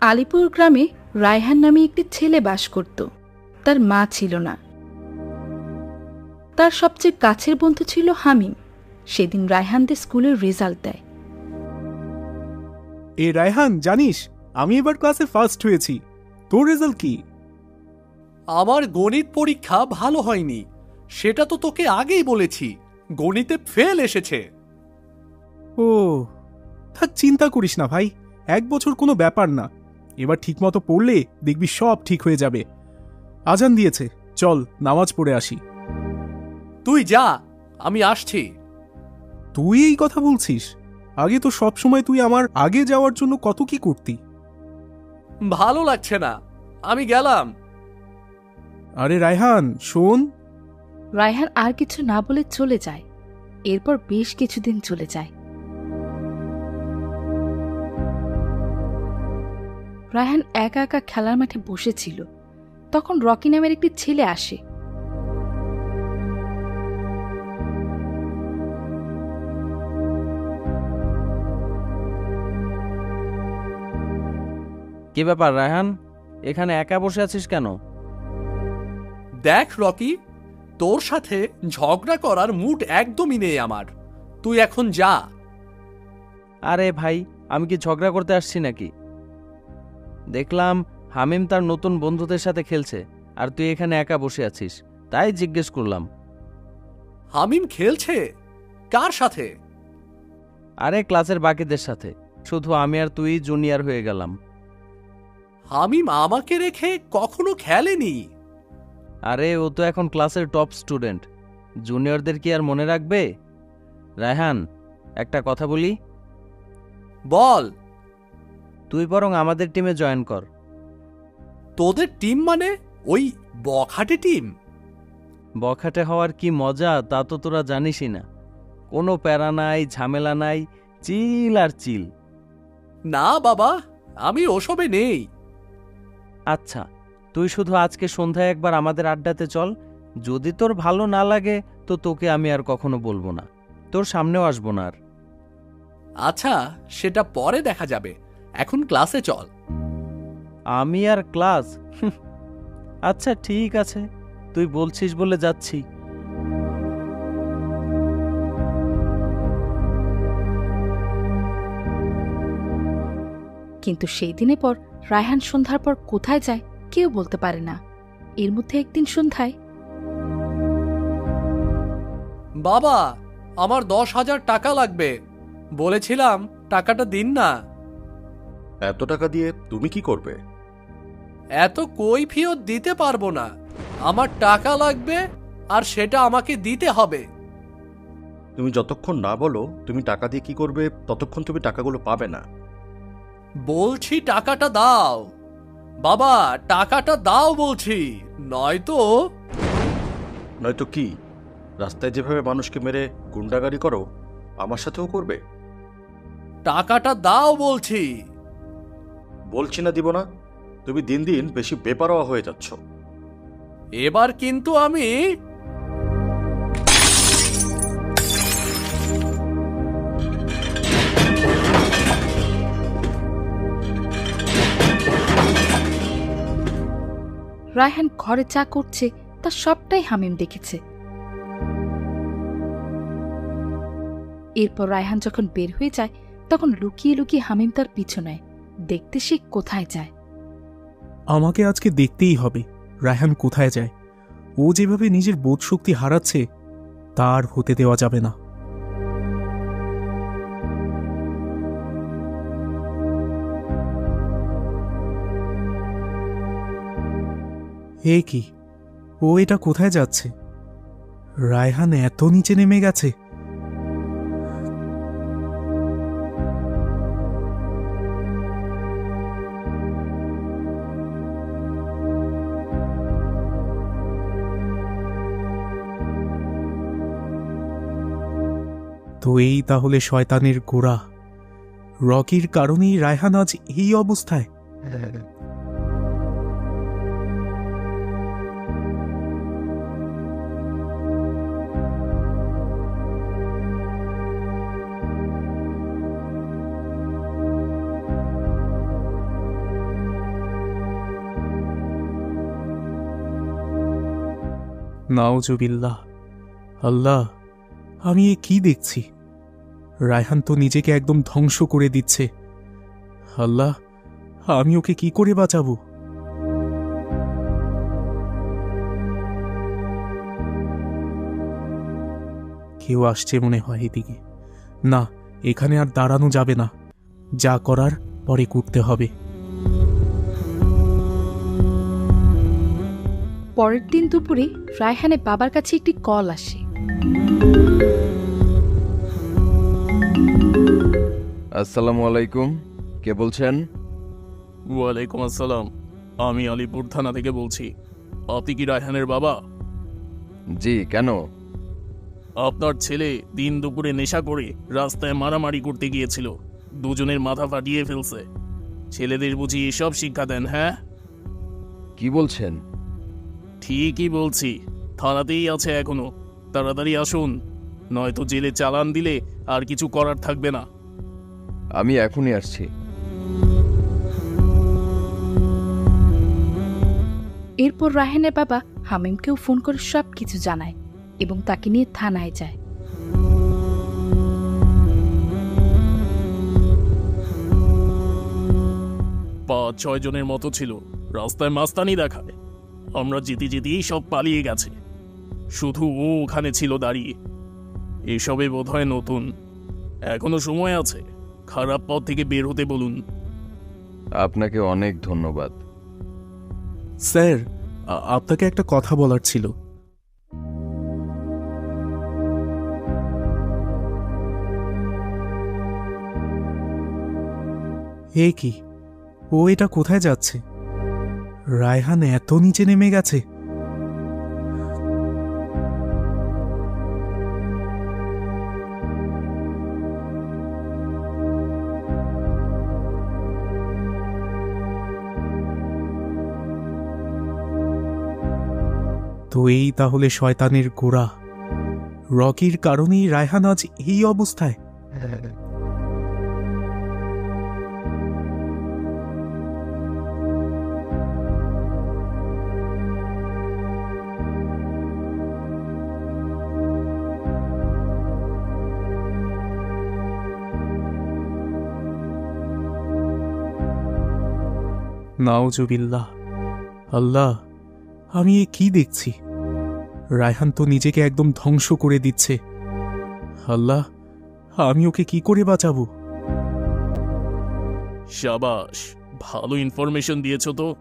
আলিপুর গ্রামে রায়হান নামে একটি ছেলে বাস করত। তার মা ছিল না। তার সবচেয়ে কাছের বন্ধু ছিল হামিম। সেদিন রায়হানদের স্কুলের রেজাল্ট দেয়। এ রায়হান জানিস আমি এবার ক্লাসে ফার্স্ট হয়েছি। তোর রেজাল্ট কি? আমার গণিত পরীক্ষা ভালো হয়নি। সেটা তো তোকে আগেই বলেছি। গণিতে ফেল এসেছে। ও থাক চিন্তা করিস না ভাই। এক বছর কোনো ব্যাপার না। এবার ঠিকমতো পড়লে দেখবি সব ঠিক হয়ে যাবে। আজান দিয়েছে। চল নামাজ পড়ে আসি। তুই যা আমি আসছি। তুই এই কথা বলছিস? আগে তো সব সময় তুই আমার আগে যাওয়ার জন্য কত কি করতি? ভালো লাগছে না। আমি গেলাম। আরে রায়হান শোন। রায়হান আর কিছু না বলে চলে যায়। এরপর বেশ কিছুদিন চলে যায়। রায়হান একা একা খেলার মাঠে বসেছিল। তখন রকি নামের একটি ছেলে আসে। কি ব্যাপার রায়হান? এখানে একা বসে আছিস কেন? দেখ রকি তোর সাথে ঝগড়া করার মুড একদমই নেই আমার। তুই এখন যা। আরে ভাই আমি কি ঝগড়া করতে আসছি নাকি? দেখলাম হামিম তার নতুন বন্ধুদের সাথে খেলছে আর তুই এখানে একা বসে আছিস তাই জিজ্ঞেস করলাম। হামিম খেলছে? কার সাথে? আরে ক্লাসের বাকিদের সাথে শুধু আমি আর তুই জুনিয়র হয়ে গেলাম। হামিম আমাকে রেখে কখনো খেলেনি? আরে ও তো এখন ক্লাসের টপ স্টুডেন্ট জুনিয়রদের কি আর মনে রাখবে? রায়হান একটা কথা বলি? বল। তুই বরং আমাদের টিমে জয়েন কর। তোদের টিম মানে ওই বখাটে টিম? বখাটে হওয়ার কি মজা তা তো তোরা জানিসই না। কোনো প্যারা নাই ঝামেলা নাই চিল আর চিল। না বাবা আমি ওসবে নেই। আচ্ছা তুই শুধু আজকে সন্ধ্যায় একবার আমাদের আড্ডাতে চল। যদি তোর ভালো না লাগে তো তোকে আমি আর কখনো বলব না। তোর সামনেও আসব না আর। আচ্ছা সেটা পরে দেখা যাবে। এখন ক্লাসে চল। আমি আর ক্লাস? আচ্ছা ঠিক আছে। তুই বলছিস বলে যাচ্ছি। কিন্তু সেই দিনের পর রায়হান সন্ধ্যার পর কোথায় যায় কেউ বলতে পারে না। এর মধ্যে একদিন সন্ধ্যায়। বাবা আমার দশ হাজার টাকা লাগবে। বলেছিলাম টাকাটা দিন না। এত টাকা দিয়ে তুমি কি করবে? এত কৈফিয়ত দিতে পারব না। আমার টাকা লাগবে আর সেটা আমাকে দিতে হবে। তুমি যতক্ষণ না বলো তুমি টাকা দিয়ে কি করবে ততক্ষণ তুমি টাকাগুলো পাবে না। বলছি টাকাটা দাও। বাবা টাকাটা দাও বলছি। নয়তো নয়তো কি? রাস্তায় যেভাবে মানুষকে মেরে গুন্ডাগাড়ি করো আমার সাথেও করবে? টাকাটা দাও বলছি। বলছি না দিব না তুমি দিন দিন বেশি বেপারোয়া হয়ে যাচ্ছ। এবার কিন্তু আমি রায়হান ঘরে যা করছে তা সবটাই হামিম দেখেছে। এরপর রায়হান যখন বের হয়ে যায় তখন লুকিয়ে লুকিয়ে হামিম তার পিছু নেয়। দেখতে সে কোথায় যায়? আমাকে আজকে দেখতেই হবে, রায়হান কোথায় যায়। ও যেভাবে নিজের বোধশক্তি হারাচ্ছে, তার হতে দেওয়া যাবে না। হে কি? ও এটা কোথায় যাচ্ছে? রায়হান এত নিচে নেমে গেছে। তো এই তাহলে শয়তানের গোড়া। রকির কারণেই রায়হান আজ এই অবস্থায়। নাওজুবিল্লাহ। আল্লাহ আমি এ কি দেখছি? রায়হান তো নিজেকে একদম ধ্বংস করে দিচ্ছে। আল্লাহ, আমি ওকে কি করে বাঁচাবো? কেউ আসছে মনে হয় এদিকে। না, এখানে আর দাঁড়ানো যাবে না। যা করার পরে করতে হবে। পরের দিন দুপুরে রায়হানের বাবার কাছে একটি কল আসে। আসসালামু আলাইকুম। কে বলছেন? ওয়ালাইকুম আসসালাম। আমি আলিপুর থানা থেকে বলছি আপনি কি রায়হানের বাবা? জি কেন? আপনার ছেলে দিন দুপুরে নেশা করে রাস্তায় মারামারি করতে গিয়েছিল। দুজনের মাথা ফাটিয়ে ফেলছে। ছেলেদের বুঝি এসব শিক্ষা দেন হ্যাঁ? কি বলছেন? ঠিকই বলছি। থানাতেই আছে এখনও। তাড়াতাড়ি আসুন। নয়তো জেলে চালান দিলে আর কিছু করার থাকবে না। আমি এখনই আসছি। এরপর রায়হানের বাবা হামিমকেও ফোন করে সব কিছু জানায় এবং তাকে নিয়ে থানায় যায়। পাঁচ ছয় জনের মতো ছিল। রাস্তায় মাস্তানি দেখায়। আমরা যেতে যেতেই সব পালিয়ে গেছে। শুধু ও ওখানে ছিল দাঁড়িয়ে। এসবে বোধহয় নতুন। এখনও সময় আছে। খারাপ পথ থেকে বের হতে বলুন। আপনাকে অনেক ধন্যবাদ। স্যার আপনাকে একটা কথা বলার ছিল। এ কি? ও এটা কোথায় যাচ্ছে? রায়হান এত নিচে নেমে গেছে। তো এই তাহলে শয়তানের গোড়া। রকির কারণেই রায়হান আজ এই অবস্থায়। নাওজুবিল্লাহ আল্লাহ আমি এ কি দেখছি? রায়হান তো নিজেকে একদম ধ্বংস করে দিচ্ছে। আল্লাহ আমি ওকে কি করে বাঁচাবো? শাবাশ ভালো ইনফরমেশন দিয়েছ তো।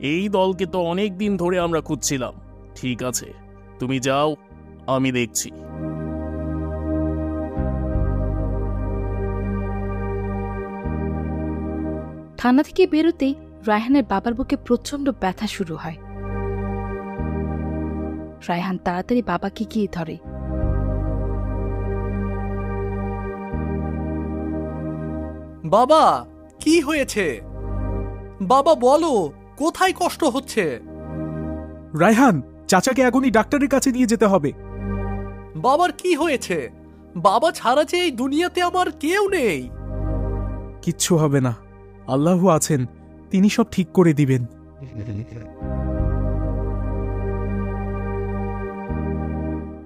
এই দলকে তো অনেক দিন ধরে আমরা খুঁজছিলাম। ঠিক আছে তুমি যাও আমি দেখছি। থানা থেকে বেরোতেই রায়হানের বাবার বুকে প্রচণ্ড ব্যথা শুরু হয়। রায়হান তাড়াতাড়ি বাবাকে গিয়ে ধরে। বাবা কি হয়েছে? বাবা বলো কোথায় কষ্ট হচ্ছে? রায়হান চাচাকে এখনই ডাক্তারের কাছে নিয়ে যেতে হবে। বাবার কি হয়েছে? বাবা ছাড়া যে এই দুনিয়াতে আমার কেউ নেই। কিচ্ছু হবে না। আল্লাহ আছেন তিনি সব ঠিক করে দিবেন।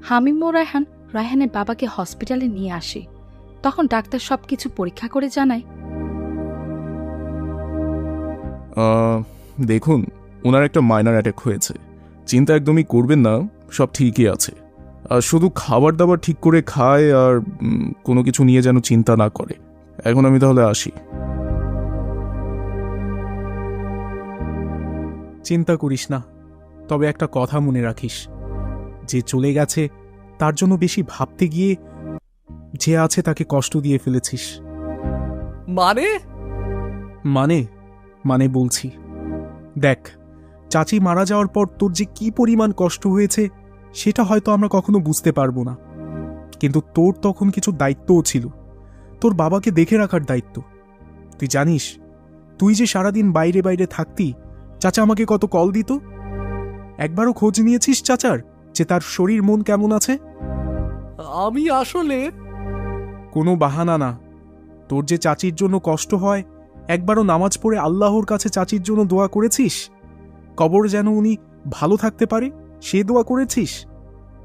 হামিম ও রায়হান রায়হানের বাবাকে হসপিটালে নিয়ে আসে। তখন ডাক্তার সব কিছু পরীক্ষা করে জানায়। দেখুন ওনার একটা মাইনার অ্যাটাক হয়েছে। চিন্তা একদমই করবেন না সব ঠিকই আছে। আর শুধু খাবার দাবার ঠিক করে খায় আর কোনো কিছু নিয়ে যেন চিন্তা না করে। এখন আমি তাহলে আসি। চিন্তা করিস না তবে একটা কথা মনে রাখিস। যে চলে গেছে তার জন্য বেশি ভাবতে গিয়ে যে আছে তাকে কষ্ট দিয়ে ফেলেছিস। মানে? মানে মানে বলছি। দেখ চাচি মারা যাওয়ার পর তোর যে কি পরিমাণ কষ্ট হয়েছে সেটা হয়তো আমরা কখনো বুঝতে পারব না। কিন্তু তোর তখন কিছু দায়িত্বও ছিল। তোর বাবাকে দেখে রাখার দায়িত্ব। তুই জানিস তুই যে সারাদিন বাইরে বাইরে থাকতি চাচা আমাকে কত কল দিত? একবারও খোঁজ নিয়েছিস চাচার? যে তার শরীর মন কেমন আছে? আমি আসলে কোনো বাহানা না। তোর যে চাচির জন্য কষ্ট হয় একবারও নামাজ পড়ে আল্লাহর কাছে চাচির জন্য দোয়া করেছিস? কবর যেন উনি ভালো থাকতে পারে সে দোয়া করেছিস?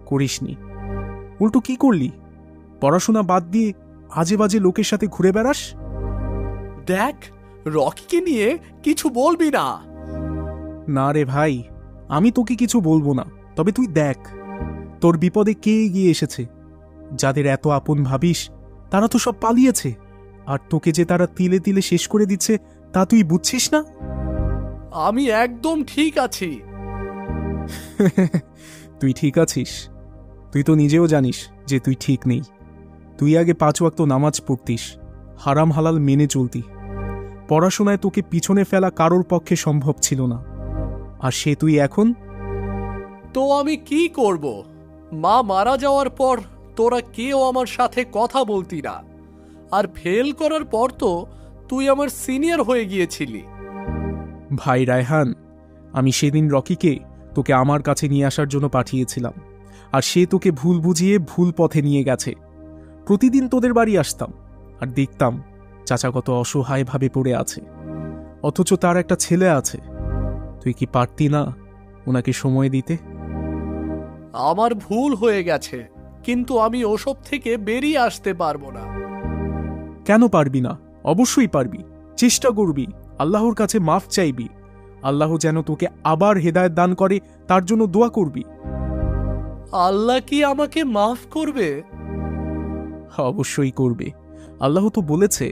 করিসনি। উল্টো কি করলি? পড়াশোনা বাদ দিয়ে আজে বাজে লোকের সাথে ঘুরে বেড়াস? দেখ রকিকে নিয়ে কিছু বলবি না। না রে ভাই আমি তোকে কিছু বলব না। তবে তুই দেখ তোর বিপদে কে এগিয়ে এসেছে? যাদের এত আপন ভাবিস তারা তো সব পালিয়েছে। আর তোকে যে তারা তিলে তিলে শেষ করে দিচ্ছে তা তুই বুঝছিস না? আমি একদম ঠিক আছি। তুই ঠিক আছিস। তুই তো নিজেও জানিস যে তুই ঠিক নেই। তুই আগে পাঁচ ওয়াক্ত নামাজ পড়তিস হারাম হালাল মেনে চলতি। পড়াশোনায় তোকে পিছনে ফেলা কারোর পক্ষে সম্ভব ছিল না। আর সে তুই এখন? তো আমি কি করব? মা মারা যাওয়ার পর তোরা কেউ আমার সাথে কথা বলতি না। আর ফেল করার পর তো তুই আমার সিনিয়র হয়ে গিয়েছিলি। ভাই রায়হান, আমি সেদিন রকিকে তোকে আমার কাছে নিয়ে আসার জন্য পাঠিয়েছিলাম। আর সে তোকে ভুল বুঝিয়ে ভুল পথে নিয়ে গেছে। প্রতিদিন তোদের বাড়ি আসতাম আর দেখতাম চাচা কত অসহায়ভাবে পড়ে আছে। অথচ তার একটা ছেলে আছে। তুই কি পারতি না ওনাকে সময় দিতে? আমার ভুল হয়ে গেছে কিন্তু আমি ওসব থেকে বেরিয়ে আসতে পারব না। কেন পারবি না? অবশ্যই পারবি। চেষ্টা করবি। আল্লাহর কাছে মাফ চাইবি। আল্লাহ যেন তোকে আবার হেদায়েত দান করে তার জন্য দোয়া করবি। আল্লাহ কি আমাকে মাফ করবে? অবশ্যই করবে। আল্লাহ তো বলেছে